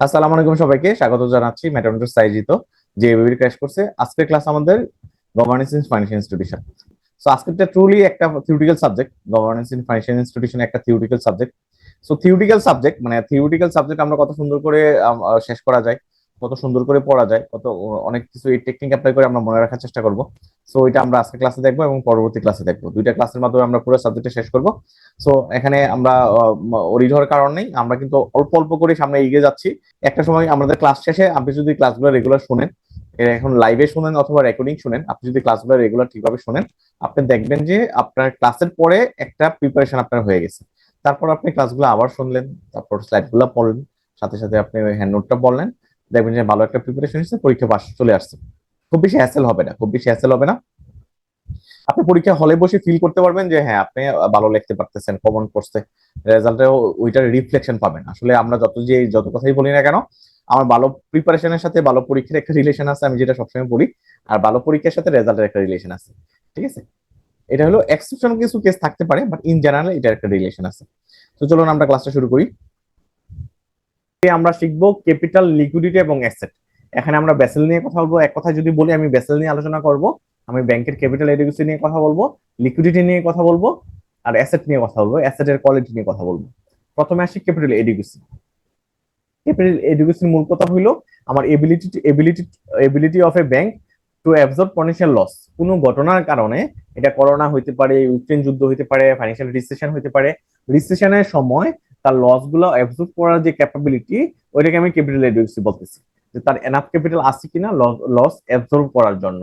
আসসালামু আলাইকুম সবাইকে, স্বাগত জানাচ্ছি ম্যাটামেটিক্স সাইজিত, যে এবিবি ক্র্যাশ করছে। আজকের ক্লাস আমাদের governance in financial institution so আজকেরটা truly একটা theoretical subject governance in financial institution একটা theoretical subject so theoretical subject মানে থিওরিটিক্যাল সাবজেক্ট আমরা কত সুন্দর করে শেষ করা যায়, কত সুন্দর করে পড়া যায়, কত অনেক কিছু এই টেকনিক অ্যাপ্লাই করে আমরা মনে রাখার চেষ্টা করব। সো এটা আমরা আজকে ক্লাসে দেখব এবং পরবর্তী ক্লাসে দেখব। দুইটা ক্লাসের মাধ্যমে আমরা পুরো সাবজেক্টটা শেষ করব। সো এখানে আমরা ওরি হওয়ার কারণ নেই। আমরা কিন্তু অল্প অল্প করে সামনে এগিয়ে যাচ্ছি। একটা সময় আমাদের ক্লাস শেষে আপনি যদি ক্লাসগুলো রেগুলার শুনেন এখন লাইভে শুনেন অথবা রেকর্ডিং শুনেন, আপনি যদি ক্লাসগুলো রেগুলার ঠিকভাবে শুনেন, আপনি দেখবেন যে আপনার ক্লাসের পরে একটা প্রিপারেশন আপনার হয়ে গেছে। তারপর আপনি ক্লাসগুলো আবার শুনলেন, তারপর স্লাইডগুলো পড়লেন, সাথে সাথে আপনি হ্যান্ড নোটটা পড়লেন দেখবেন যে ভালো একটা প্রিপারেশন হচ্ছে পরীক্ষা পাস চলে আসছে। খুব বেশি হ্যাসেল হবে না, খুব বেশি হ্যাসেল হবে না। আপনি পরীক্ষা হলে বসে ফিল করতে পারবেন যে হ্যাঁ আপনি ভালো লিখতে পারতেছেন কমন করছে। রেজাল্টে ওইটার রিফ্লেকশন পাবেন। আসলে আমরা যত যে, যত কথাই বলি না কেন, আমার ভালো প্রিপারেশনের সাথে ভালো পরীক্ষার একটা রিলেশন আছে, আমি যেটা সবসময় বলি, আর ভালো পরীক্ষার সাথে রেজাল্টের একটা রিলেশন আছে। ঠিক আছে? এটা হলো এক্সেপশন কিছু কেস থাকতে পারে বাট ইন জেনারেল এটার একটা রিলেশন আছে। তো চলুন আমরা ক্লাসটা শুরু করি। আমরা শিখব ক্যাপিটাল লিকুইডিটি এবং অ্যাসেট এখানে আমরা বেসেল নিয়ে কথা বলব। এক কথা যদি বলি, আমি বেসেল নিয়ে আলোচনা করব, আমি ব্যাংকের ক্যাপিটাল এডুকেশন নিয়ে কথা বলব লিকুইডিটি নিয়ে কথা বলব, আর অ্যাসেট নিয়ে কথা বলব অ্যাসেটের কোয়ালিটি নিয়ে কথা বলব। প্রথমে আসি ক্যাপিটাল এডুকেশন ক্যাপিটাল এডুকেশন মূল কথা হইল, আমার ability ability ability of a bank to absorb potential loss কোনো ঘটনার কারণে এটা করোনা হইতে পারে ইউক্রেন যুদ্ধ হইতে পারে ফাইন্যান্সিয়াল রিসেশন হইতে পারে রিসেশনের সময় তার লসগুলো অ্যাবজর্ব করার যে ক্যাপাবিলিটি ওইটাকে আমি ক্যাপিটাল এডুকেশন বলতেছি। যে তার এনাফ ক্যাপিটাল আছে কিনা লস অ্যাবজর্ব করার জন্য।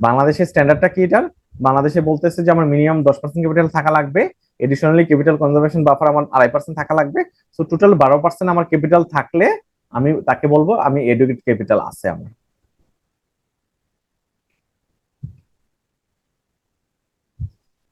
বাংলাদেশের স্ট্যান্ডার্ডটা কি এটার? বাংলাদেশে বলতেছে যে আমার মিনিমাম দশ পার্সেন্ট ক্যাপিটাল থাকা লাগবে। এডিশনালি ক্যাপিটাল কনজারভেশন বাফার আমার আড়াই পার্সেন্ট থাকা লাগবে। সো টোটাল বারো পার্সেন্ট আমার ক্যাপিটাল থাকলে আমি তাকে বলব, আমি এডুকেট ক্যাপিটাল আছে আমার।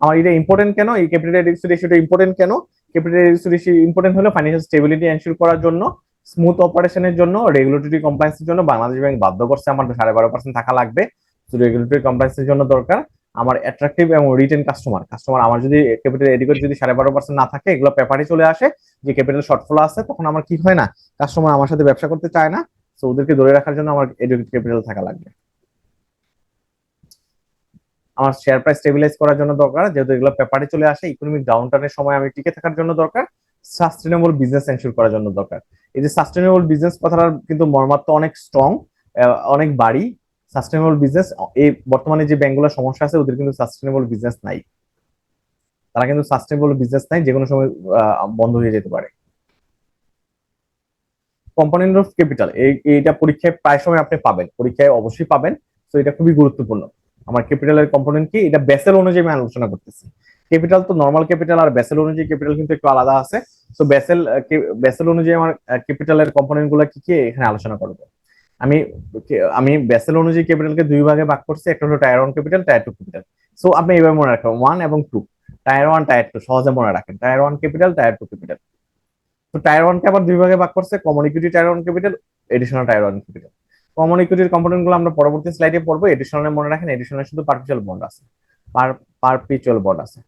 আমার এটা ইম্পর্টেন্ট কেন? এই ক্যাপিটাল রেশিওটা ইম্পর্টেন্ট কেন? ক্যাপিটাল রেশিও ইম্পর্টেন্ট হলো ফাইন্যান্সিয়াল স্টেবিলিটি এনশিওর করার জন্য। স্মুথ অপারেশনের জন্য রেগুলেটরি কমপ্লায়েন্সের জন্য বাংলাদেশ ব্যাংক বাধ্য করছে আমার সাড়ে বারো পার্সেন্ট থাকা লাগবে। রেগুলেটরি কমপ্লায়েন্সের জন্য দরকার আমার অ্যাট্রাকটিভ এবং রিটেন কাস্টমার কাস্টমার আমার যদি ক্যাপিটাল এডিকেট যদি সাড়ে বারো পার্সেন্ট না থাকে, এগুলো পেপারে চলে আসে, যে ক্যাপিটাল শর্টফল আছে, তখন আমার কি হয় না? কাস্টমার আমার সাথে ব্যবসা করতে চায় না। তো ওদেরকে ধরে রাখার জন্য আমার এডুকেট ক্যাপিটাল থাকা লাগবে। আমার শেয়ার প্রাইস স্টেবিলাইজ করার জন্য দরকার। যেহেতু এগুলো পেপারে চলে আসে ইকোনমিক ডাউনটার্নের সময় আমি টিকে থাকার জন্য দরকার। সাস্টেনেবল বিজনেস এনশিওর করার জন্য দরকার। এই যে সাস্টেনেবল বিজনেস কথাটার কিন্তু মর্মাত্ম অনেক স্ট্রং অনেক বাড়ি সাস্টেনেবল বিজনেস এই বর্তমানে যে ব্যাংকগুলোর সমস্যা আছে, ওদের কিন্তু সাস্টেনেবল বিজনেস নাই। তারা কিন্তু সাস্টেনেবল বিজনেস নাই যে কোনো সময় বন্ধ হয়ে যেতে পারে। কম্পোনেন্ট অফ ক্যাপিটাল এইটা পরীক্ষায় প্রায় সময় আপনি পাবেন, পরীক্ষায় অবশ্যই পাবেন। তো এটা খুবই গুরুত্বপূর্ণ। আমার ক্যাপিটালের কম্পোনেন্ট কি? এটা বেসেল অনুযায়ী আমি আলোচনা করতেছি। ক্যাপিটাল তো নর্মাল ক্যাপিটাল আর বেসেল অনুযায়ী ক্যাপিটাল কিন্তু একটু আলাদা আছে। তো বেসেল বেসেল অনুযায়ী আমার ক্যাপিটালের কম্পোনেন্টগুলো কি কি, এখানে আলোচনা করব। আমি আমি বেসেল অনুযায়ী ক্যাপিটালকে দুই ভাগে ভাগ করছি। একটা হলো tier one capital tier two capital so আপনি এইভাবে মনে রাখবেন। ওয়ান এবং two tier one tier two সহজে মনে রাখেন। Tier one capital tier two capital তো টায়ার ওয়ানকে আবার দুই ভাগে ভাগ করছে। Common equity tier one capital additional tier one capital common ইকুইটির কম্পোনেন্টগুলো আমরা পরবর্তী স্লাইডে পড়ব। এডিশনাল মনে রাখেন এডিশনাল শুধু পারপিচুয়াল বন্ড আছে। পার পারপিচুয়াল বন্ড আছে।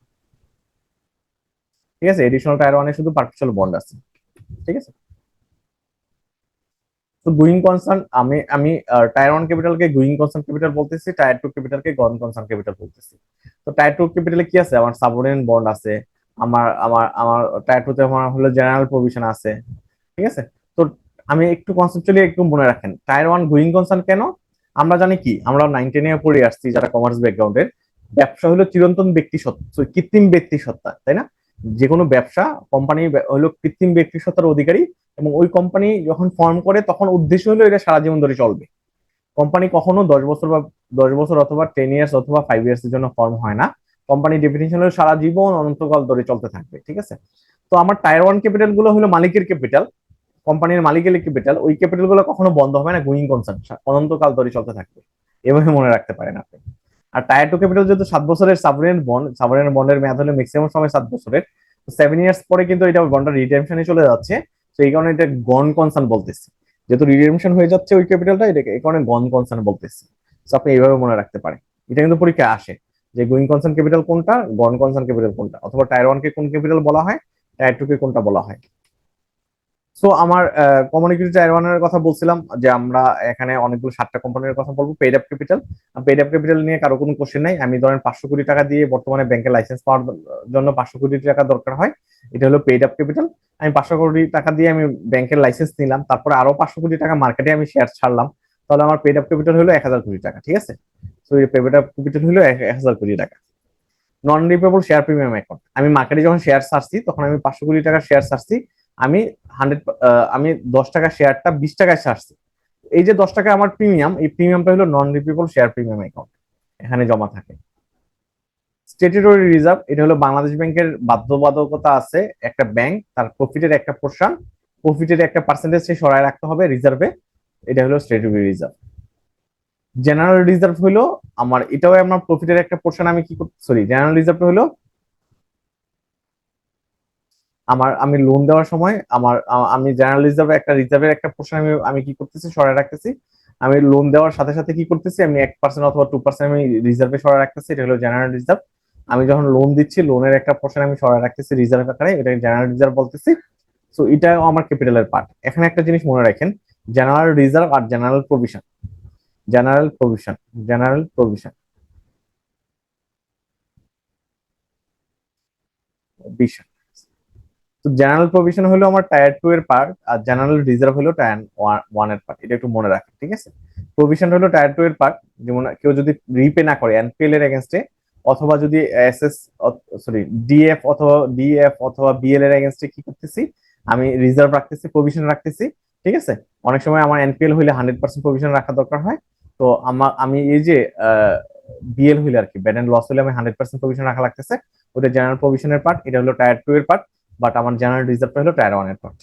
ঠিক আছে? এডিশনাল টায়ার ওয়ানে শুধু পারপিচুয়াল বন্ড আছে। ঠিক আছে? তো গুইং কনসার্ন আমি আমি টায়ার ওয়ান ক্যাপিটালকে গুইং কনসার্ন ক্যাপিটাল বলতেছি টায়ার টু ক্যাপিটালকে গন কনসার্ন ক্যাপিটাল বলতেছি। তো টায়ার টু ক্যাপিটালে কি আছে? আমার সাবঅর্ডিনেট বন্ড আছে, আমার আমার আমার টায়ার টুতে আমার হলো জেনারেল প্রভিশন আছে। ঠিক আছে? তো আমি একটু কনসেপচুয়ালি একটু মনে রাখেন টায়ার ওয়ান গুইং কনসার্ন কেন? আমরা জানি কি? আমরা নাইন টেনে পড়ে আসছি যারা কমার্স ব্যাকগ্রাউন্ডের ব্যবসা হলো চিরন্তন ব্যক্তি সত্তা কৃত্রিম ব্যক্তি সত্তা তাই না? যে কোনো ব্যবসা কোম্পানি হলো কৃত্রিম ব্যক্তি সত্তার অধিকারী এবং ওই কোম্পানি যখন ফর্ম করে তখন উদ্দেশ্য হলো এটা সারা জীবন ধরে চলবে। কোম্পানি কখনো দশ বছর বা দশ বছর অথবা টেন ইয়ার্স অথবা ফাইভ ইয়ার্স এর জন্য ফর্ম হয় না। কোম্পানি ডেফিনেশন হলো সারা জীবন অনন্তকাল ধরে চলতে থাকবে, ঠিক আছে? তো আমার টায়ার ওয়ান ক্যাপিটালগুলো হলো মালিকের ক্যাপিটাল কোম্পানির মালিকের ক্যাপিটাল ওই ক্যাপিটালগুলো কখনো বন্ধ হবে না গুইং কনসার্ন অনন্তকাল ধরে চলতে থাকবে। এভাবে মনে রাখতে পারেন আপনি। আর টায়ার টু ক্যাপিটাল যেহেতু সাত বছরের সাবরেন বন্ড সাবরেন বন্ডের মেয়াদ হলো ম্যাক্সিমাম সময় সাত বছরের। সেভেন ইয়ার্স পরে কিন্তু এটা বন্ডটা রিডেমশনে চলে যাচ্ছে। তো এই কারণে এটা গন কনসার্ন বলতেছি। যেহেতু রিডেমশন হয়ে যাচ্ছে ওই ক্যাপিটালটা এটাকে এই কারণে গন কনসার্ন বলতেছি। তো আপনি এইভাবে মনে রাখতে পারেন। এটা কিন্তু পরীক্ষায় আসে যে গোয়িং কনসার্ন ক্যাপিটাল কোনটা গন কনসার্ন ক্যাপিটাল কোনটা, অথবা টায়ার ওয়ান কে কোন ক্যাপিটাল বলা হয় টায়ার টু কে কোনটা বলা হয়। সো আমার কমিউনিটি টায়ার ওয়ানের কথা বলছিলাম যে আমরা এখানে অনেকগুলো সাতটা কোম্পানির কথা বলব paid up capital paid up capital নিয়ে কারও কোনো কোশ্চেন নাই। আমি ধরেন পাঁচশো কোটি টাকা দিয়ে বর্তমানে ব্যাংকের লাইসেন্স পাওয়ার জন্য পাঁচশো কোটি টাকা দরকার হয়, এটা হলো পেড আপ ক্যাপিটাল আমি পাঁচশো কোটি টাকা দিয়ে আমি ব্যাংকের লাইসেন্স নিলাম, তারপরে আরও পাঁচশো কোটি টাকা মার্কেটে আমি শেয়ার ছাড়লাম, তাহলে আমার পেড আপ ক্যাপিটাল হলো এক হাজার কোটি টাকা, ঠিক আছে? এই পেড আপ ক্যাপিটাল হলো এক হাজার কোটি টাকা। Non repayable share premium account আমি মার্কেটে যখন শেয়ার ছাড়ছি, তখন আমি পাঁচশো কোটি টাকার শেয়ার ছাড়ছি আমি হান্ড্রেড আমি দশ টাকা শেয়ারটা বিশ টাকায় ছাড়ছি। এই যে দশ টাকা আমার প্রিমিয়াম এই প্রিমিয়ামটা হলো non repayable share premium account এখানে জমা থাকে। স্টেটুটরি রিজার্ভ এটা হলো বাংলাদেশ ব্যাংকের বাধ্যবাধকতা আছে একটা ব্যাংক তার প্রফিটের একটা পোর্শন প্রফিটের একটা পার্সেন্টেজ সে সরায় রাখতে হবে রিজার্ভে এটা হলো স্টেটুটরি রিজার্ভ জেনারেল রিজার্ভ হলো আমার, এটাও আমার প্রফিটের একটা পোর্শন আমি কি সরি জেনারেল রিজার্ভ হলো আমার, আমি লোন দেওয়ার সময় আমার আমি জেনারেল রিজার্ভে একটা রিজার্ভের একটা পোর্শন আমি আমি কি করতেছি? সরাই রাখতেছি। আমি লোন দেওয়ার সাথে সাথে কি করতেছি? আমি এক পার্সেন্ট অথবা টু পার্সেন্ট আমি রিজার্ভে সরাই রাখতেছি। এটা হলো জেনারেল রিজার্ভ আমি যখন লোন দিচ্ছি লোনের একটা পোর্শন আমি সরাই রাখতেছি রিজার্ভ আকারে। এটা জেনারেল রিজার্ভ বলতেছি। সো এটাও আমার ক্যাপিটালের পার্ট এখানে একটা জিনিস মনে রাখেন জেনারেল রিজার্ভ আর general provision general provision general provision vision তো জেনারেল প্রভিশন হলো আমার টায়ার টু এর পার্ট আর জেনারেল রিজার্ভ হলো টায়ার ওয়ানের পার্ট এটা একটু মনে রাখেন, ঠিক আছে? প্রভিশন হলো টায়ার টু এর পার্ট যেমন কেউ যদি রিপে না করে এনপিএল এর এগেনস্টে অথবা যদি এসএস সরি ডিএফ অথবা ডিএফ অথবা বিএল এর এগেনস্টে কি করতেছি? আমি রিজার্ভ রাখতেছি প্রভিশন রাখতেছি, ঠিক আছে? অনেক সময় আমার এনপিএল হইলে হান্ড্রেড পার্সেন্ট প্রভিশন রাখা দরকার হয়। তো আমার, আমি এই যে বিএল হইলে আর কি ব্যাড এন্ড লস হইলে আমি হান্ড্রেড পার্সেন্ট প্রভিশন রাখা লাগতেছে। ওটা জেনারেল প্রভিশনের পার্ট এটা হলো টায়ার টু এর পার্ট বাট আমার জেনারেল রিজার্ভটা হলো টায়ার ওয়ানের পার্ট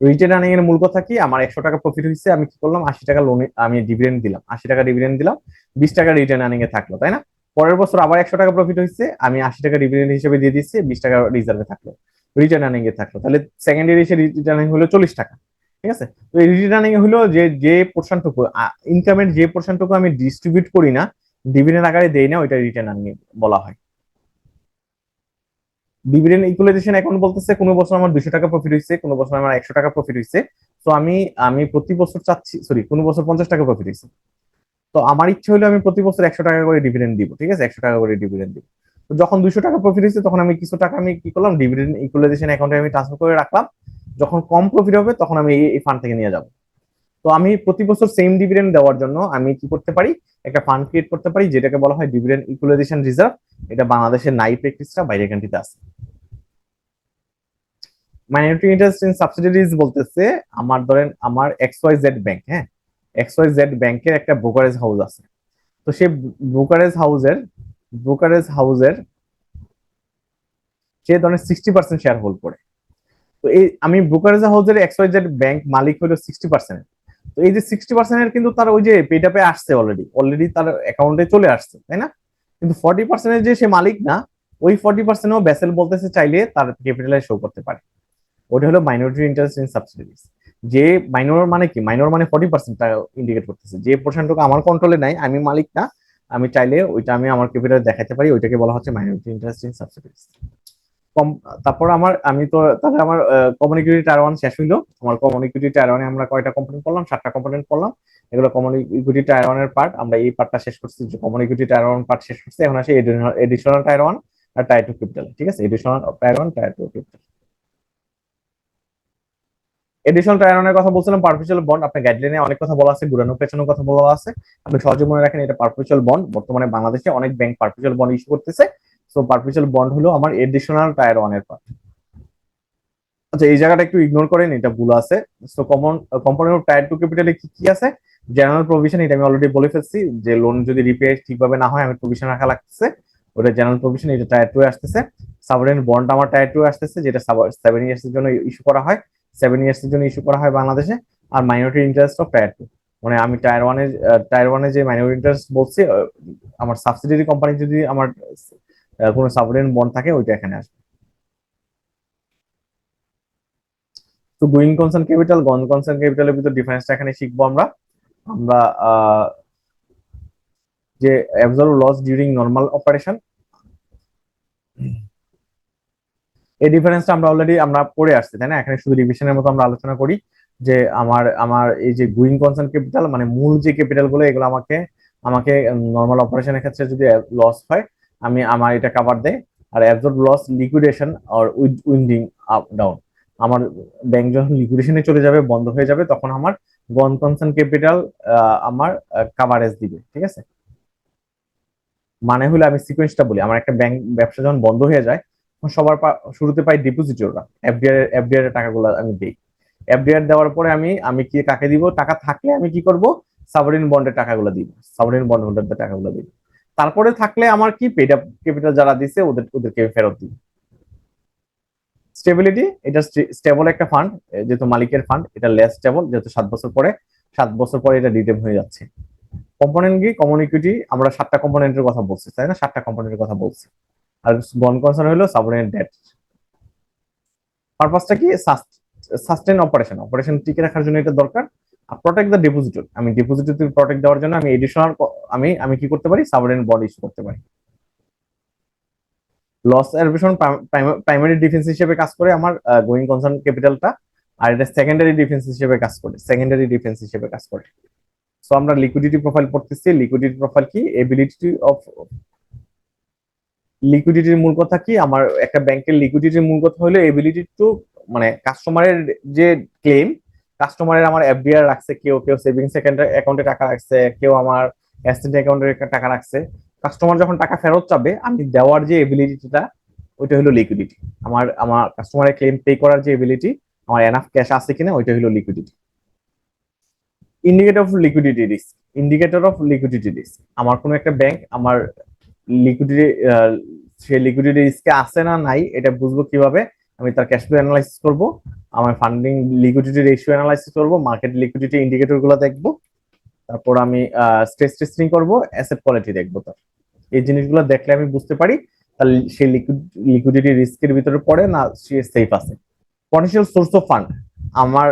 রিটেন আর্নিং এর মূল কথা কি? আমার একশো টাকা প্রফিট হয়েছে আমি কি করলাম? আশি টাকা লোনে আমি ডিভিডেন্ড দিলাম। আশি টাকা ডিভিডেন্ড দিলাম, বিশ টাকা রিটেন আর্নিং এ থাকল, তাই না? পরের বছর আবার একশো টাকা প্রফিট হয়েছে আমি আশি টাকা ডিভিডেন্ড হিসেবে দিয়ে দিচ্ছি বিশ টাকা রিজার্ভে থাকল। রিটার্ন আর্নিং এ থাকল। তাহলে সেকেন্ড ইয়ার এসে রিটার্ন আর্নিং হলো চল্লিশ টাকা, ঠিক আছে? তো এই রিটার্ন আর্নিং হলো যে যে পোর্শনটুকু ইনকামের যে পোর্শনটুকু আমি ডিস্ট্রিবিউট করি না ডিভিডেন্ড আকারে দেই না, ওইটা রিটার্ন আর্নিং বলা হয়। ডিভিডেন্ড ইকুয়ালাইজেশন অ্যাকাউন্ট বলতেছে, কোনো বছর আমার দুশো টাকা প্রফিট হয়েছে কোনো বছর আমার একশো টাকা প্রফিট হয়েছে তো আমি আমি প্রতি বছর চাচ্ছি সরি কোনো বছর পঞ্চাশ টাকা প্রফিট হয়েছে তো আমার ইচ্ছে হলো আমি প্রতি বছর একশো টাকা করে ডিভিডেন্ড দিব, ঠিক আছে? একশো টাকা করে ডিভিডেন্ড দিব। তো যখন দুশো টাকা প্রফিট হয়েছে তখন আমি কিছু টাকা আমি কি করলাম? ডিভিডেন্ড ইকুয়ালাইজেশন অ্যাকাউন্টে আমি ট্রান্সফার করে রাখলাম। যখন কম প্রফিট হবে, তখন আমি এই ফান্ড থেকে নিয়ে যাব। তো আমি প্রতি বছর সেম ডিভিডেন্ড দেওয়ার জন্য আমি কি করতে পারি? একটা ফান্ড ক্রিয়েট করতে পারি, যেটাকে বলা হয় ডিভিডেন্ড ইকুয়ালাইজেশন রিজার্ভ এটা বাংলাদেশের নাই প্র্যাকটিসটা বাইরে কান্ট্রিতে আছে। মাইনরিটি ইন্টারেস্ট ইন সাবসিডিজ বলতেছে, আমার ধরেন আমার এক্স ওয়াই জেড ব্যাংক হ্যাঁ? এক্স ওয়াই জেড ব্যাংকের একটা ব্রোকারেজ হাউস আছে। তো সেই ব্রোকারেজ হাউসের ব্রোকারেজ হাউসের সে ধরেন সিক্সটি পার্সেন্ট শেয়ার হোল্ড করে। তো এই, আমি ব্রোকারেজ হাউসের এক্স ওয়াই জেড ব্যাংক মালিক হলো সিক্সটি পার্সেন্ট তো এই যে সিক্সটি পার্সেন্টের কিন্তু তার ওই যে পেটাপে আসছে অলরেডি অলরেডি তার অ্যাকাউন্টে চলে আসছে, তাই না? কিন্তু ফর্টি পার্সেন্টের যে সে মালিক না, ওই ফর্টি পার্সেন্টও ব্যাসেল বলতেছে চাইলে তার ক্যাপিটালে শো করতে পারে। ওটা হলো মাইনরিটি ইন্টারেস্ট ইন সাবসিডিজ যে মাইনর মানে কি? মাইনর মানে ফর্টি পার্সেন্ট ইন্ডিকেট করতেছে। যে পোর্শনটুকু আমার কন্ট্রোলে নাই, আমি মালিক না, আমি চাইলে ওইটা আমি আমার ক্যাপিটাল দেখাতে পারি, ওইটাকে বলা হচ্ছে মাইনরিটি ইন্টারেস্ট ইন সাবসিডিজ তারপর আমার, আমি তো, তাহলে আমার কমন টায়ার ওয়ান শেষ হইল। আমার ইকুইটি টায়ার ওয়ানে আমরা কয়টা কম্পোনেন্ট করলাম? সাতটা কম্পোনেন্ট করলাম। এগুলো ইকুইটি টায়ার ওয়ানের পার্ট আমরা এই পার্টটা শেষ করছি যে কমন টায়ার ওয়ান পার্ট শেষ করছি। এখন আসে এডিশনাল টায়ার ওয়ান আর টায়ার টু ক্যাপিটাল ঠিক আছে? Additional tier one tier two capital additional টায়ারনের কথা বলছিলাম পারপেচুয়াল বন্ড আপনার গাইডলাইনে অনেক কথা বলা আছে ঘুরানো পেছানোর কথা বলা আছে। আপনি সহজে মনে রাখেন এটা পারপেচুয়াল বন্ড বর্তমানে বাংলাদেশে অনেক ব্যাংক পারপেচুয়াল বন্ড ইস্যু করতেছে। সো পারপেচুয়াল বন্ড হলো আমার এডিশনাল টায়ার ওয়ানের পার্ট আচ্ছা এই জায়গাটা একটু ইগনোর করেন, এটা ভুল আছে। So common component of tier two ক্যাপিটালে কি কি আছে? জেনারেল প্রভিশন এটা আমি অলরেডি বলে ফেলছি, যে লোন যদি রিপে ঠিকভাবে না হয়, আমি প্রভিশন রাখা লাগতেছে। ওটা জেনারেল প্রভিশন এটা টায়ার টু আসতেছে। সাবরেন বন্ড আমার টায়ার টু আসতেছে, যেটা সেভেন ইয়ার্স এর জন্য ইস্যু করা হয়। সেভেন ইয়ার্স এর জন্য ইস্যু করা হয় বাংলাদেশে। আর minority interest of tier two মানে আমি টায়ার ওয়ানে টায়ার ওয়ানে যে মাইনরিটি ইন্টারেস্ট বলছি আমার সাবসিডিয়ারি কোম্পানি যদি আমার কোনো সাবরেন বন্ড থাকে, ওইটা এখানে আসবে। তো going concern capital gone concern ক্যাপিটালের ভিতর ডিফারেন্সটা এখানে শিখব আমরা। আমরা যে absorb loss during normal operation এই ডিফারেন্সটা আমরা অলরেডি আমরা পড়ে আসছি, তাই না? এখানে শুধু রিভিশনের মতো আমরা আলোচনা করি যে আমার আমার এই যে গুইং কনসার্ন ক্যাপিটাল মানে মূল যে ক্যাপিটালগুলো, এগুলো আমাকে আমাকে নর্মাল অপারেশনের ক্ষেত্রে যদি লস হয় আমি আমার এটা কাভার দেয় আর অ্যাবজর্ব লস লিকুইডেশন আর উইন্ডিং আপ ডাউন আমার ব্যাংক যখন লিকুইডেশনে চলে যাবে, বন্ধ হয়ে যাবে, তখন আমার গন কনসার্ন ক্যাপিটাল আমার কাভারেজ দিবে, ঠিক আছে? মানে হলো আমি সিকোয়েন্সটা বলি, আমার একটা ব্যাংক ব্যবসা যখন বন্ধ হয়ে যায়, তখন সবার শুরুতে পাই ডিপোজিটররা এফডিআর এফডিআর এর টাকাগুলো আমি দিই। এফডিআর দেওয়ার পরে আমি আমি কি, কাকে দিব? টাকা থাকলে আমি কি করব? সাবরিন বন্ডের টাকাগুলো দিব সাবরিন বন্ড হোল্ডারদের টাকাগুলো দিব। তারপরে থাকলে আমার কি পেড আপ ক্যাপিটাল যারা দিছে ওদের, ওদেরকে ফেরত দিই। স্টেবিলিটি এটা স্টেবল একটা ফান্ড যেহেতু মালিকের ফান্ড এটা লেস স্টেবল যেহেতু সাত বছর পরে, সাত বছর পরে এটা রিটেম হয়ে যাচ্ছে। কম্পোনেন্ট কি? কমন ইকুইটি আমরা সাতটা কম্পোনেন্টের কথা বলছি, তাই না? সাতটা কম্পোনেন্টের কথা বলছি। আর বন কনসার্ন হলো সাবঅর্ডিনেট ডেট পারপাসটা কি? সাস্টেন অপারেশন অপারেশন টিকে রাখার জন্য এটা দরকার। প্রোটেক্ট দ্য ডিপোজিটর আমি ডিপোজিটর প্রোটেক্ট দেওয়ার জন্য আমি এডিশনাল আমি আমি কি করতে পারি? সাবঅর্ডিনেট বন্ড ইস্যু করতে পারি। লস অ্যারবিশন প্রাইমারি ডিফেন্স হিসেবে কাজ করে আমার গোয়িং কনসার্ন ক্যাপিটালটা আর এটা সেকেন্ডারি ডিফেন্স হিসেবে কাজ করে সেকেন্ডারি ডিফেন্স হিসেবে কাজ করে। সো আমরা লিকুইডিটি প্রোফাইল পড়তেছি। লিকুইডিটি প্রোফাইল কি? এবিলিটি অফ লিকুইডিটির মূল কথা কি? আমার একটা ব্যাংকের লিকুইডিটির মূল কথা হলো এবিলিটি টু মানে কাস্টমারের যে ক্লেম কাস্টমারের আমার এফডিআর রাখছে, কেউ কেউ সেভিংস অ্যাকাউন্টে টাকা রাখছে, কেউ আমার অ্যাসেট অ্যাকাউন্টে টাকা রাখছে। কাস্টমার যখন টাকা ফেরত চাবে, আমি দেওয়ার যে এবিলিটিটা ওইটা হলো লিকুইডিটি আমার আমার কাস্টমারের ক্লেম পে করার যে এবিলিটি আমার এনাফ ক্যাশ আছে কিনা, ওইটা হলো liquidity indicator of liquidity risk indicator of liquidity risk আমার কোনো একটা ব্যাংক আমার লিকুইডিটি সে লিকুইডিটি রিস্কে আছে না নাই, এটা বুঝব কীভাবে? আমি তার ক্যাশ ফ্লো অ্যানালাইসিস করব, আমার ফান্ডিং লিকুইডিটি রেশিও অ্যানালাইসিস করব মার্কেট লিকুইডিটি ইন্ডিকেটরগুলো দেখব, তারপর আমি স্ট্রেস টেস্টিং করব অ্যাসেট কোয়ালিটি দেখব তার। এই জিনিসগুলো দেখলে আমি বুঝতে পারি, তার সেই লিকুইডিটি রিস্কের ভিতরে পড়ে না, সে সেফ আছে। পটেনশিয়াল সোর্স অফ ফান্ড আমার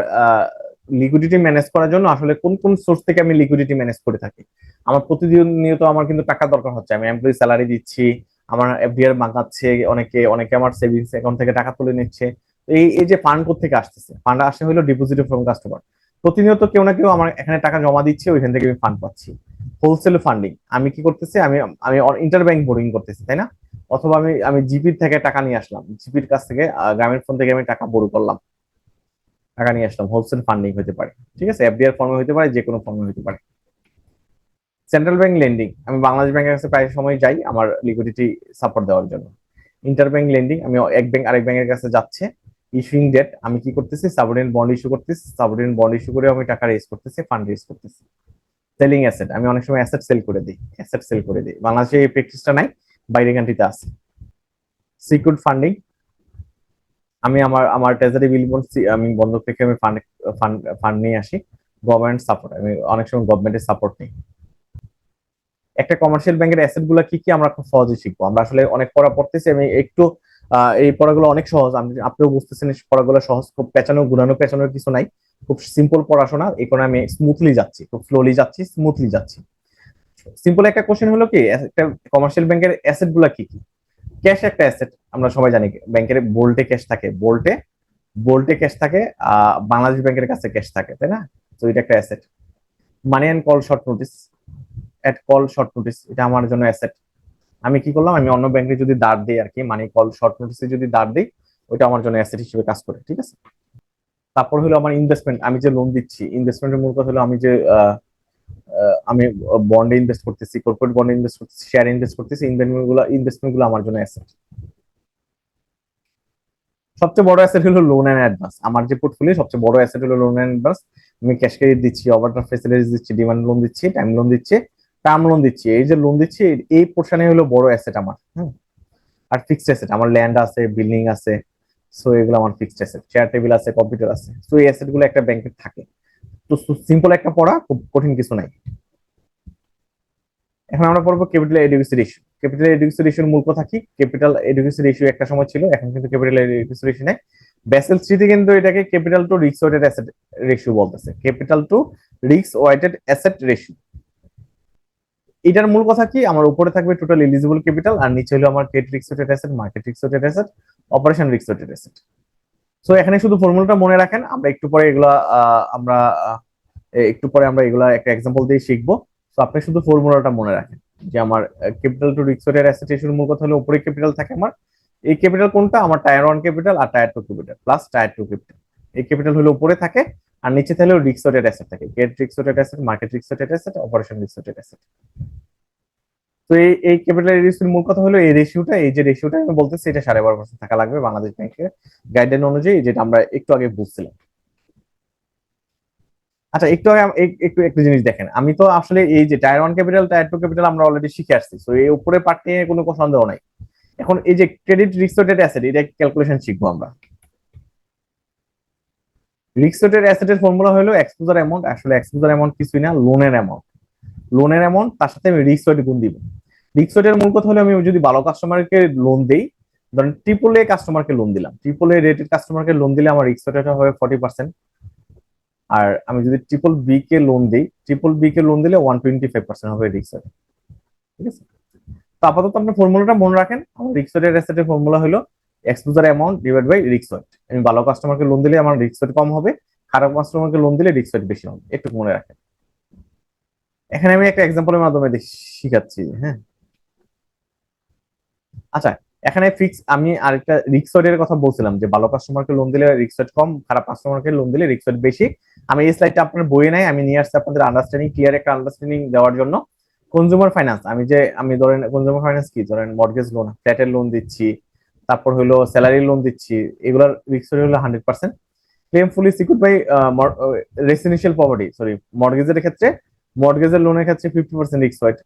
লিকুইডিটি ম্যানেজ করার জন্য আসলে কোন কোন সোর্স থেকে আমি লিকুইডিটি ম্যানেজ করে থাকি? আমার প্রতিনিয়ত আমার কিন্তু টাকা দরকার হচ্ছে, আমি এমপ্লয়ি স্যালারি দিচ্ছি আমার এফডিআর মাগাচ্ছে অনেকে অনেকে আমার সেভিংস অ্যাকাউন্ট থেকে টাকা তুলে নিচ্ছে। এই এই যে ফান্ড থেকে আসতেছে? ফান্ড আসে হলো ডিপোজিট ফ্রম কাস্টমার প্রতিনিয়ত কেউ না কেউ আমার এখানে টাকা জমা দিচ্ছে, ওইখান থেকে আমি ফান্ড পাচ্ছি। হোলসেল ফান্ডিং আমি কি করতেছি? আমি আমি ইন্টার ব্যাংক বোরিং করতেছি, তাই না? অথবা আমি আমি জিপির থেকে টাকা নিয়ে আসলাম। জিপির কাছ থেকে গ্রামের ফোন থেকে আমি টাকা বড় করলাম। টাকা নিয়ে আসলাম। হোলসেল ফান্ডিং হতে পারে। ঠিক আছে? এফডিআর ফর্মে হতে পারে যে কোনো ফর্মে হতে পারে। সেন্ট্রাল ব্যাংক লেন্ডিং আমি বাংলাদেশ ব্যাংকের কাছে প্রায় সময় যাই আমার লিকুইডিটি সাপোর্ট দেওয়ার জন্য। ইন্টার ব্যাংক লেন্ডিং আমি এক ব্যাংক আরেক ব্যাংকের কাছে যাচ্ছে ইস্যুইং ডেট আমি কি করতেছি? সাবঅর্ডিনেট বন্ড ইস্যু করতেছি সাবঅর্ডিনেট বন্ড ইস্যু করে আমি টাকা রেজ করতেছি ফান্ড রেজ করতেছি। সেলিং অ্যাসেট আমি অনেক সময় অ্যাসেট সেল করে দিই অ্যাসেট সেল করে দিই। বাংলাদেশে এই প্র্যাকটিসটা নাই বাইরে কান্ট্রিতে আছে। সিকিউর ফান্ডিং আমি আমার আমার ট্রেজারি বিল আমি বন্ধক থেকে আমি ফান্ড ফান্ড ফান্ড নিয়ে আসি। গভর্নমেন্ট সাপোর্ট আমি অনেক সময় গভর্নমেন্টের সাপোর্ট নিই। একটা কমার্শিয়াল ব্যাংকের অ্যাসেটগুলা কি কি আমরা খুব সহজে শিখব? আমরা আসলে অনেক পড়া পড়তেছি, আমি একটু এই পড়াগুলো অনেক সহজ। আপনি, আপনিও বুঝতেছেন পড়াগুলো সহজ, খুব পেঁচানো গুণানো পেঁচানোর কিছু নাই। খুব সিম্পল পড়াশোনা কারণে আমি স্মুথলি যাচ্ছি, খুব স্লোলি যাচ্ছি স্মুথলি যাচ্ছি। সিম্পল একটা কোশ্চেন হলো কি, একটা কমার্শিয়াল ব্যাংকের অ্যাসেটগুলা কি কি? ক্যাশ একটা অ্যাসেট আমরা সবাই জানি ব্যাংকের বোল্টে ক্যাশ থাকে। বোল্টে বোল্টে ক্যাশ থাকে বাংলাদেশ ব্যাংকের কাছে ক্যাশ থাকে, তাই না? তো এটা একটা asset money and call short notice at call short notice এটা আমার জন্য অ্যাসেট আমি কি করলাম? আমি অন্য ব্যাংকে যদি দাঁড় দিই আর কি মানি কল শর্ট নোটিসে যদি দাঁড় দিই, ওইটা আমার জন্য অ্যাসেট হিসেবে কাজ করে, ঠিক আছে? তারপর হলো আমার ইনভেস্টমেন্ট আমি যে লোন দিচ্ছি ইনভেস্টমেন্টের মূল কথা হলো আমি যে আমি বন্ডে ইনভেস্ট করতেছি কর্পোরেট বন্ডে ইনভেস্ট করতেছি শেয়ার ইনভেস্ট করতেছি ইনভেস্টমেন্টগুলো ইনভেস্টমেন্টগুলো আমার জন্য অ্যাসেট সবচেয়ে বড় অ্যাসেট হলো লোন এন্ড অ্যাডভান্স আমার যে পোর্টফোলিও সবচেয়ে বড় অ্যাসেট হলো লোন এন্ড অ্যাডভান্স আমি ক্যাশ ক্রেডিট দিচ্ছি ওভারড্রাফট ফেসিলিটিস দিচ্ছি ডিমান্ড লোন দিচ্ছি টাইম লোন দিচ্ছি। টার্ম লোন দিচ্ছি, এই যে লোন দিচ্ছি, এই পোর্শনে হলো বড় অ্যাসেট আমার, হুম? আর ফিক্সড অ্যাসেট আমার ল্যান্ড আছে বিল্ডিং আছে সো এগুলো আমার ফিক্সড অ্যাসেট চেয়ার টেবিল আছে কম্পিউটার আছে সো এই অ্যাসেটগুলো একটা ব্যাংকে থাকে। তো সিম্পল একটা পড়া, খুব কঠিন কিছু নাই। এখন আমরা পড়ব capital education ratio capital education রেশিওর মূল কথা কি? ক্যাপিটাল এডুকেশন রেশিও একটা সময় ছিল, এখন কিন্তু ক্যাপিটাল এডুকেশন রেশিও বেসেল থ্রিতে কিন্তু এটাকে ক্যাপিটাল টু রিক্স ওয়েটেড অ্যাসেট রেশিও বলতেছে। ক্যাপিটাল টু রিক্স ওয়েটেড অ্যাসেট রেশিও এটার মূল কথা কি? আমার উপরে থাকবে টোটাল এলিজিবল ক্যাপিটাল আর নিচে হলো আমার ক্রেডিট রিক্স ওয়েটেড অ্যাসেট মার্কেট রিক্স weighted asset operation risk weighted asset so এখানে শুধু ফর্মুলাটা মনে রাখেন, আমরা একটু পরে এগুলা আমরা একটু পরে আমরা এগুলা একটা এক্সাম্পল দিয়ে শিখব। তো আপনি শুধু ফর্মুলাটা মনে রাখেন, যে আমার capital to risk weighted asset রেশিওর মূল কথা হলো উপরে ক্যাপিটাল থাকে আমার। এই ক্যাপিটাল কোনটা? আমার টায়ার ওয়ান ক্যাপিটাল আর tier two capital plus tier two capital এই ক্যাপিটাল হলো উপরে থাকে আর নিচে থাকলে রিস্ক ওয়েটেড অ্যাসেট থাকে। Get risk weighted asset market risk weighted asset operation risk weighted asset তো এই এই ক্যাপিটাল রেশিওর মূল কথা হলো এই রেশিওটা এই যে রেশিওটা আমি বলতেছি, এটা সাড়ে বারো পার্সেন্ট থাকা লাগবে বাংলাদেশ ব্যাংকের গাইডলাইন অনুযায়ী, যেটা আমরা একটু আগে বুঝছিলাম। আচ্ছা একটু আগে একটু একটু জিনিস দেখেন। আমি তো আসলে এই যে tier one capital tier two capital আমরা অলরেডি শিখে আসছি তো এই উপরে পার্ট নিয়ে কোনো সন্দেহ নাই। এখন এই যে ক্রেডিট রিস্ক ওয়েটেড অ্যাসেট এটা ক্যালকুলেশন শিখব আমরা। ওয়েটেড অ্যাসেটের ফর্মুলা হলো এক্সপোজার অ্যামাউন্ট আসলে এক্সপোজার অ্যামাউন্ট কিছুই না লোনের অ্যামাউন্ট লোনের অ্যামাউন্ট তার সাথে আমি রিস্ক গুণ দিব। রিস্ক ওয়েটের মূল কথা হলো আমি যদি ভালো কাস্টমারকে লোন দেই, ধরেন ট্রিপল এ কাস্টমারকে লোন দিলাম। ট্রিপল এ রেটেড কাস্টমারকে লোন দিলে আমার রিস্ক ওয়েট হবে ফর্টি পার্সেন্ট আর আমি যদি ট্রিপল বি কে লোন দিই ট্রিপল বি কে লোন দিলে ওয়ান টোয়েন্টি ফাইভ পার্সেন্ট হবে রিস্ক ওয়েট ঠিক আছে? তো আপাতত আপনি ফর্মুলাটা মনে রাখেন। আমার রিস্ক ওয়েটের অ্যাসেটের ফর্মুলা হলো exposure amount divide by risk weight আমি ভালো কাস্টমারকে লোন দিলে আমার রিস্ক ওয়েট কম হবে, খারাপ কাস্টমারকে লোন দিলে রিস্ক ওয়েট বেশি হবে। একটু মনে রাখেন। এখানে আমি একটা এক্সাম্পলের মাধ্যমে শিখাচ্ছি হ্যাঁ। আচ্ছা এখানে ফিক্স আমি আরেকটা রিক্স এর কথা বলছিলাম, যে ভালো কাস্টমারকে লোন দিলে রিক্স ওয়েট কম, খারাপ কাস্টমারকে লোন দিলে রিক্স ওয়েট বেশি। আমি এই স্লাইডটা আপনার বইয়ে নাই, আমি নিয়ে আসছি আপনাদের আন্ডারস্ট্যান্ডিং ক্লিয়ার একটা আন্ডারস্ট্যান্ডিং দেওয়ার জন্য। কনজিউমার ফাইন্যান্স আমি যে আমি ধরেন কনজিউমার ফাইন্যান্স কি? ধরেন মর্গেজ লোন ফ্ল্যাটের লোন দিচ্ছি তারপর হলো স্যালারি লোন দিচ্ছি, এগুলোর রিক্স হলো hundred percent claim fully secure by residential property sorry মর্গেজের ক্ষেত্রে মর্গেজের লোনের ক্ষেত্রে ফিফটি পার্সেন্ট রিক্স ওয়েট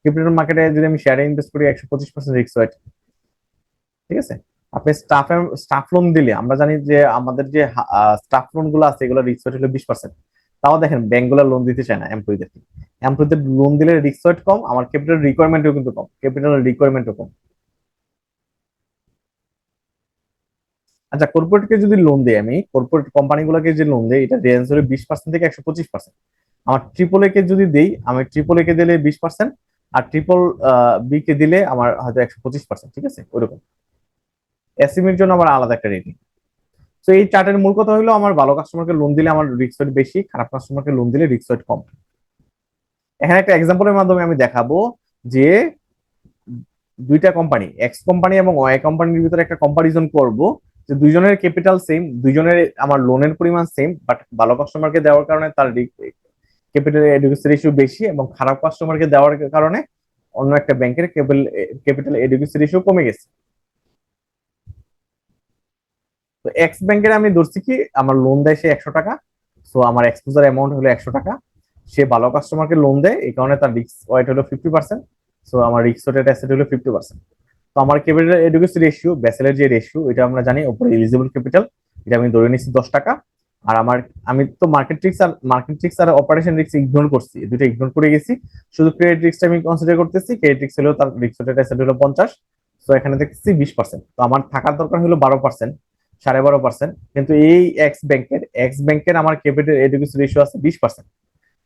ক্রিপ্টো মার্কেটে যদি আমি শেয়ারে ইনভেস্ট করি, একশো পঁচিশ পার্সেন্ট রিক্স ওয়েট ঠিক আছে? আপনি স্টাফ স্টাফ লোন দিলে, আমরা জানি যে আমাদের যে স্টাফ লোনগুলো আছে এগুলো ওয়েট হলো বিশ পার্সেন্ট তাও দেখেন ব্যাংকগুলো লোন দিতে চায় না এমপ্লয়ীদেরকে এমপ্লয়ীদের লোন দিলে ওয়েট কম, আমার ক্যাপিটাল রিকোয়ারমেন্টও কিন্তু কম। ক্যাপিটাল রিকোয়ারমেন্টও কম। আচ্ছা কর্পোরেটকে যদি লোন দেই আমি কর্পোরেট কোম্পানিগুলোকে যে লোন দেই, এটা রেঞ্জ হলো বিশ পার্সেন্ট থেকে একশো পঁচিশ পার্সেন্ট আমার ট্রিপল এ কে যদি দেই, আমি ট্রিপল এ কে দিলে বিশ পার্সেন্ট আর ট্রিপল বি কে দিলে আমার হয়তো একশো পঁচিশ পার্সেন্ট ঠিক আছে? ওইরকম। এসিমির জন্য আমার আলাদা একটা রেটিং তো এই চার্টের মূল কথা হলো, আমার ভালো কাস্টমারকে লোন দিলে আমার রিক্স রেট বেশি, খারাপ কাস্টমারকে লোন দিলে রিক্স রেট কম। এখানে একটা এক্সাম্পলের মাধ্যমে আমি দেখাবো যে, দুইটা কোম্পানি এক্স কোম্পানি এবং ওয়াই কোম্পানির ভিতরে একটা কম্পারিজন করব। যে দুইজনের ক্যাপিটাল সেম দুইজনের আমার লোনের পরিমাণ সেম বাট ভালো কাস্টমারকে দেওয়ার কারণে তার ক্যাপিটাল এডুকেশন রেশিও বেশি এবং খারাপ কাস্টমারকে দেওয়ার কারণে অন্য একটা ব্যাংকের ক্যাপিটাল এডুকেশন রেশিও কমে গেছে। তো এক্স ব্যাংকের আমি ধরছি কি, আমার লোন দেয় সে একশো টাকা সো আমার এক্সপোজার অ্যামাউন্ট হলো একশো টাকা। সে ভালো কাস্টমারকে লোন দেয়, এই কারণে তার রিক্স ওয়েট হলো ফিফটি পার্সেন্ট সো আমার রিক্স ওয়েটেড অ্যাসেট হলো ফিফটি পার্সেন্ট তো আমার ক্যাপিটাল এডুকেশন রেশিও ব্যাসেলের যে রেশিও এটা আমরা জানি উপরে এলিজিবল ক্যাপিটাল এটা আমি ধরে নিচ্ছি দশ টাকা। আর আমার, আমি তো মার্কেট রিক্স আর মার্কেট রিক্স আর অপারেশন রিক্স ইগনোর করছি দুটো ইগনোর করে গেছি। শুধু ক্রেডিট রিক্সটা আমি কনসিডার করতেছি ক্রেডিট রিক্স হলো তার রিক্স হলো পঞ্চাশ, তো এখানে দেখতেছি বিশ পার্সেন্ট তো আমার থাকার দরকার হলো বারো পার্সেন্ট সাড়ে বারো পার্সেন্ট কিন্তু এই এক্স ব্যাংকের এক্স ব্যাংকের আমার ক্যাপিটাল এডুকেশন রেশিও আছে বিশ পার্সেন্ট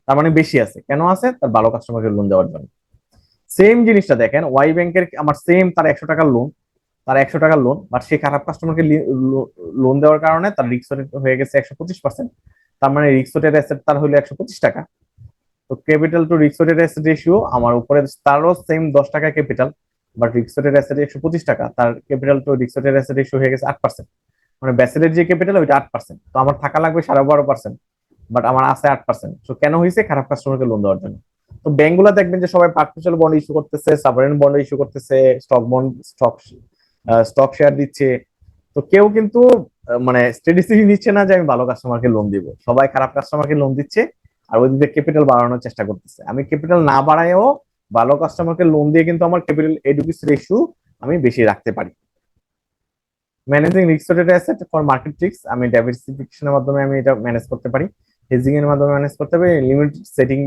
তার মানে বেশি আছে। কেন আছে? তার ভালো কাস্টমারকে লোন দেওয়ার জন্য। সেম জিনিসটা দেখেন ওয়াই ব্যাংকের আমার সেম তার একশো টাকার লোন তার একশো টাকার লোন বাট সে খারাপ কাস্টমারকে লোন দেওয়ার কারণে তার রিক্স হয়ে গেছে একশো পঁচিশ পার্সেন্ট তার মানে রিক্স ওটের অ্যাসেট তার হলো একশো পঁচিশ টাকা। তো ক্যাপিটাল টু রিক্স ওটের অ্যাসেট রেশিও আমার উপরে, তারও সেম দশ টাকা ক্যাপিটাল বাট রিক্স ওটের অ্যাসেট একশো পঁচিশ টাকা, তার ক্যাপিটাল টু রিক্স ওটের অ্যাসেট রেশিও হয়ে গেছে আট পার্সেন্ট মানে ব্যাসেলের যে ক্যাপিটাল ওইটা আট পার্সেন্ট তো আমার থাকা লাগবে সাড়ে বারো পার্সেন্ট বাট আমার আছে আট পার্সেন্ট তো কেন হয়েছে খারাপ কাস্টমারকে লোন দেওয়ার জন্য। তো ব্যাংকগুলো দেখবেন যে সবাই পার্টিকুলার বন্ড ইস্যু করতেছে সাবরেন বন্ড ইস্যু করতেছে stock bond stock stock share দিচ্ছে। তো কেউ কিন্তু মানে স্টেডিসিটি নিচ্ছে না যে আমি ভালো কাস্টমারকে লোন দিব। সবাই খারাপ কাস্টমারকে লোন দিচ্ছে আর ওই দিকে ক্যাপিটাল বাড়ানোর চেষ্টা করতেছে। আমি ক্যাপিটাল না বাড়ায়ও ভালো কাস্টমারকে লোন দিয়ে কিন্তু আমার ক্যাপিটাল এডুকেশন রেশিও আমি বেশি রাখতে পারি। Managing risk rated asset for market risk আমি ডাইভার্সিফিকেশনের মাধ্যমে আমি এটা ম্যানেজ করতে পারি। হেজিং এর মাধ্যমে ম্যানেজ করতে পারি। লিমিট সেটিং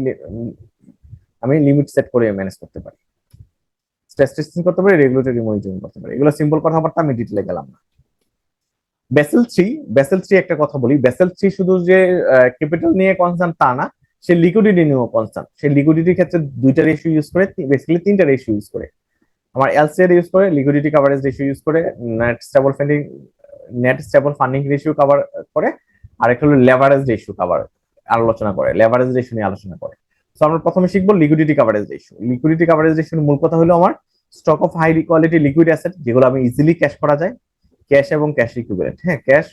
আমি লিমিট সেট করে ম্যানেজ করতে পারি। স্ট্রেস টেস্টিং করতে পারি রেগুলেটরি মনিটরিং করতে পারি। এগুলো সিম্পল কথাবার্তা, আমি ডিটেলে গেলাম না। বেসেল থ্রি বেসেল থ্রি একটা কথা বলি। বেসেল থ্রি শুধু যে ক্যাপিটাল নিয়ে কনসার্ন তা না, সে লিকুইডিটি নিয়েও কনসার্ন সে লিকুইডিটির ক্ষেত্রে দুইটা রেশিও ইউজ করে বেসিক্যালি তিনটা রেশিও ইউজ করে। আমার এলসিআর ইউজ করে লিকুইডিটি কাভারেজ রেশিও ইউজ করে net stable funding net stable funding ratio cover করে আর একটা হলো লেভারেজ রেশিও কভার আলোচনা করে। লেভারেজ রেশিও নিয়ে আলোচনা করে। আমরা প্রথমে শিখব liquidity coverage ratio liquidity coverage রেশিওর মূল কথা হলো আমার stock of high quality liquid asset যেগুলো আমি ইজিলি ক্যাশ করা যায় ক্যাশ এবং ক্যাশ ইকুইভ্যালেন্ট হ্যাঁ? ক্যাশ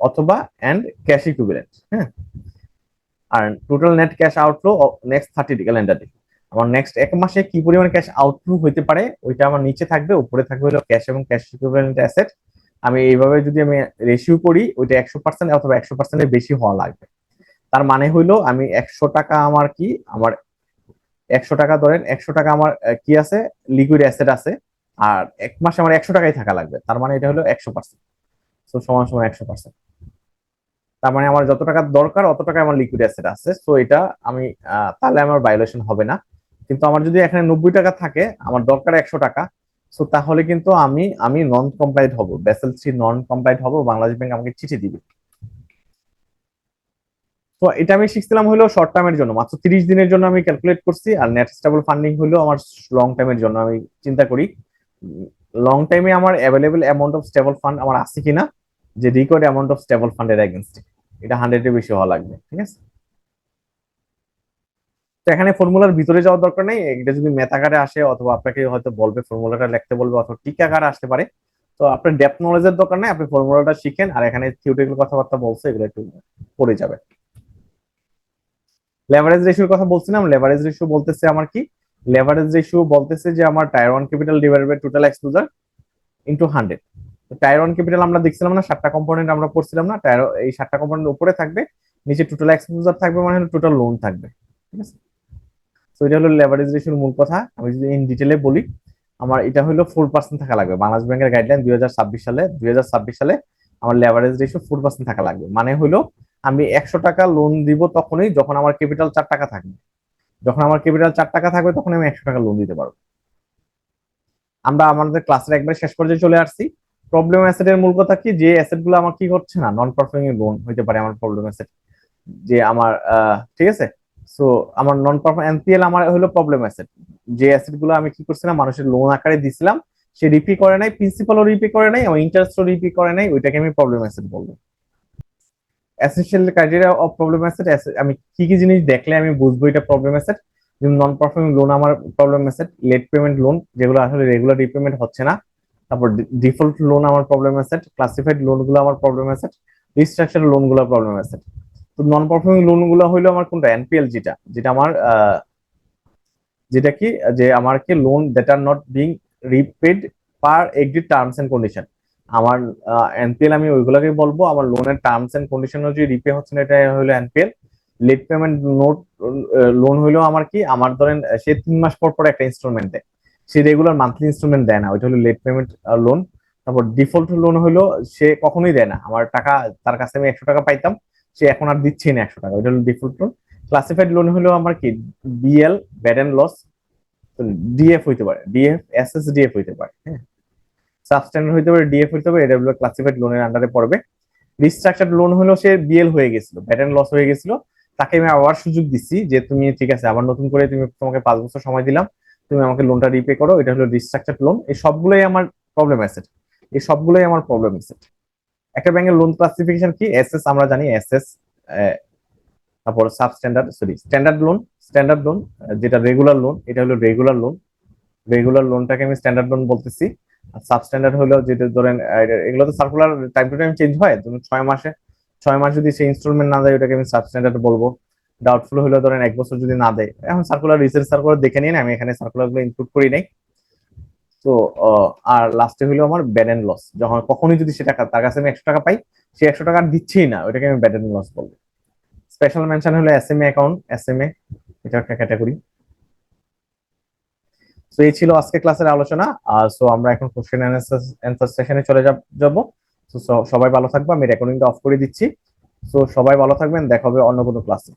অথবা এন্ড ক্যাশ ইকুইভ্যালেন্ট হ্যাঁ? আর total net cash outflow next thirty calendar day আমার নেক্সট এক মাসে কি পরিমাণ ক্যাশ আউটফ্লো হতে পারে, ওইটা আমার নিচে থাকবে, উপরে থাকবে হলো ক্যাশ এবং ক্যাশ ইকুইভ্যালেন্ট অ্যাসেট আমি এইভাবে যদি আমি রেশিও করি, ওইটা একশো পার্সেন্ট অথবা একশো পার্সেন্টের বেশি হওয়া লাগবে। তার মানে হইল আমি একশো টাকা আমার কি? আমার একশো টাকা ধরেন, একশো টাকা আমার কি আছে? লিকুইড অ্যাসেট আছে। আর এক মাসে আমার একশো টাকাই থাকা লাগবে। তার মানে এটা হলো একশো পার্সেন্ট সমান সমান একশো পার্সেন্ট তার মানে আমার যত টাকা দরকার, অত টাকা আমার লিকুইড অ্যাসেট আছে। সো এটা আমি তাহলে আমার ভায়োলেশন হবে না। কিন্তু আমার যদি এখানে নব্বই টাকা থাকে, আমার দরকার একশো টাকা সো তাহলে কিন্তু আমি আমি নন কমপ্লাইট হব। বেসেল থ্রি নন কমপ্লাইট হব। বাংলাদেশ ব্যাংক আমাকে চিঠি দিবে। তো এটা আমি শিখছিলাম হলো শর্ট টার্মের জন্য। মাত্র তিরিশ দিনের জন্য আমি ক্যালকুলেট করছি আর নেট স্টেবল ফান্ডিং হলো আমার লং টাইমের জন্য। আমি চিন্তা করি লং টাইমে আমার available amount of stable fund আমার আছে কিনা, যে রিকোয়ার্ড অ্যামাউন্ট অফ স্টেবল ফান্ডের এগেনস্টে এটা হান্ড্রেডের বেশি হওয়া লাগবে, ঠিক আছে? তো এখানে ফর্মুলার ভিতরে যাওয়ার দরকার নেই। এটা যদি ম্যাথ আকারে আসে অথবা আপনাকে হয়তো বলবে ফর্মুলাটা লিখতে বলবে অথবা টিক আসতে পারে। তো আপনার ডেপথ নলেজের দরকার নেই, আপনি ফর্মুলাটা শিখেন। আর এখানে থিওরিটিক্যাল কথাবার্তা বলছে, এগুলো একটু পড়ে যাবে লেভারেজ রেশিওর কথা বলছিলাম লেভারেজ রেশিও বলতেছে আমার কি? লেভারেজ রেশিও বলতেছে যে আমার tier one capital divide by total exposure into hundred tier one capital আমরা দেখছিলাম না, সাতটা কম্পোনেন্ট আমরা পড়ছিলাম না টায়ার এই সাতটা কম্পোনেন্ট উপরে থাকবে, নিচে টোটাল এক্সপোজার থাকবে মানে টোটাল লোন থাকবে, ঠিক আছে? তো এটা হলো লেভারেজ রেশিওর মূল কথা, আমি যদি ইন ডিটেলে বলি, আমার এটা হলো ফোর পার্সেন্ট থাকা লাগবে, বাংলাদেশ ব্যাংকের গাইডলাইন দুই হাজার ছাব্বিশ সালে, দুই সালে আমার লেভারেজ রেশিও ফোর পার্সেন্ট থাকা লাগবে মানে হলো আমি একশো টাকা লোন দিব তখনই যখন আমার ক্যাপিটাল চার টাকা থাকবে। যখন আমার ক্যাপিটাল চার টাকা থাকবে তখন আমি একশো টাকা লোন দিতে পারব। আমরা আমাদের ক্লাসের একবার শেষ পর্যায়ে চলে আসছি। প্রবলেম অ্যাসেটের মূল কথা কি? যে অ্যাসেটগুলো আমার কি হচ্ছে না? নন পারফর্মিং লোন হইতে পারে আমার প্রবলেম অ্যাসেট যে আমার ঠিক আছে? সো আমার নন পারফর্ম এনপিএল আমার হলো প্রবলেম অ্যাসেট যে অ্যাসেটগুলো আমি কি করছিলাম? মানুষের লোন আকারে দিছিলাম, সে রিপি করে নাই প্রিন্সিপালও রিপি করে নাই, আমার ইন্টারেস্টও রিপি করে নাই, ওইটাকে আমি প্রবলেম অ্যাসেট বলব। Essential criteria of problem asset আমি কি কি জিনিস দেখলে আমি বুঝব এটা প্রবলেম অ্যাসেট যেমন নন পারফর্মিং লোন আমার problem asset late payment loan যেগুলো আসলে রেগুলার রিপেমেন্ট হচ্ছে না। তারপর ডিফল্ট লোন আমার প্রবলেম অ্যাসেট ক্লাসিফাইড লোনগুলো আমার প্রবলেম অ্যাসেট রিস্ট্রাকচার লোনগুলো প্রবলেম অ্যাসেট তো নন পারফর্মিং লোনগুলো হইল আমার কোনটা? এনপিএল যেটা। যেটা আমার যেটা কি? যে আমার কি loan that are not being repaid per agree terms and condition আমার এনপিএল আমি ওইগুলোকে বলব। আমার লোনের টার্মস এন্ড কন্ডিশন যে রিপে হচ্ছে না এটা হলো NPL late payment not loan হইল আমার কি, আমার ধরেন সে তিন মাস পর পর একটা ইনস্টলমেন্ট দেয়। সে রেগুলার মান্থলি ইনস্টলমেন্ট দেয় না, ওইটা হলো লেট পেমেন্ট লোন তারপর ডিফল্ট লোন হলো, সে কখনোই দেয় না। আমার টাকা, তার কাছে আমি একশো টাকা পাইতাম, সে এখন আর দিচ্ছেই না একশো টাকা, ওইটা হলো ডিফল্ট লোন ক্লাসিফাইড লোন হলো আমার কি BL bad and loss DF হইতে পারে ডিএফ এস এস ডিএফ হইতে পারে হ্যাঁ। সাবস্ট্যান্ডার্ড হইতে পারে ডিএফ হইতে পারে এটা হলো ক্লাসিফাইড লোনের আন্ডারে পড়বে। রিস্ট্রাকচার্ড লোন হলো সে বিএল হয়ে গেছিল অ্যান্ড লস হয়ে গেছিল। তাকে আমি আবার সুযোগ দিচ্ছি যে তুমি ঠিক আছে, আবার নতুন করে তুমি তোমাকে পাঁচ বছর সময় দিলাম, তুমি আমাকে লোনটা রিপে করো, এটা হলো রিস্ট্রাকচার্ড লোন এই সবগুলোই আমার প্রবলেম অ্যাসেট এই সবগুলোই আমার প্রবলেম অ্যাসেট একটা ব্যাংকের লোন ক্লাসিফিকেশন কি? এসএস আমরা জানি এসএস তারপর sub standard sorry standard loan standard loan যেটা রেগুলার লোন এটা হলো রেগুলার লোন রেগুলার লোনটাকে আমি স্ট্যান্ডার্ড লোন বলতেছি। আর সাব স্ট্যান্ডার্ড হলো যেটা ধরেন এগুলো তো circular time to time change হয় ধরুন ছয় মাসে ছয় মাস যদি সেই ইনস্টলমেন্ট না দেয়, ওটাকে আমি সাব স্ট্যান্ডার্ড বলব। ডাউটফুল হলে ধরেন এক বছর যদি না দেয়, এখন সার্কুলার রিসার্চ সার্কুলার দেখে নিন আমি এখানে সার্কুলারগুলো ইনক্লুড করি নাই। তো আর লাস্টে হলো আমার ব্যাড অ্যান্ড লস যখন কখনই যদি সে টাকা তার কাছে আমি একশো টাকা পাই, সে একশো টাকা আর দিচ্ছেই না, ওটাকে আমি ব্যাড অ্যান্ড লস বলব। স্পেশাল মেনশন হলো S M A account S M A এটা একটা ক্যাটাগরি তো এই ছিল আজকে ক্লাসের আলোচনা। আর সো আমরা এখন কোশ্চেন অ্যান্সার সেশনে চলে যাব তো সবাই ভালো থাকবে, আমি রেকর্ডিংটা অফ করে দিচ্ছি। সো সবাই ভালো থাকবেন, দেখা হবে অন্য কোনো ক্লাসে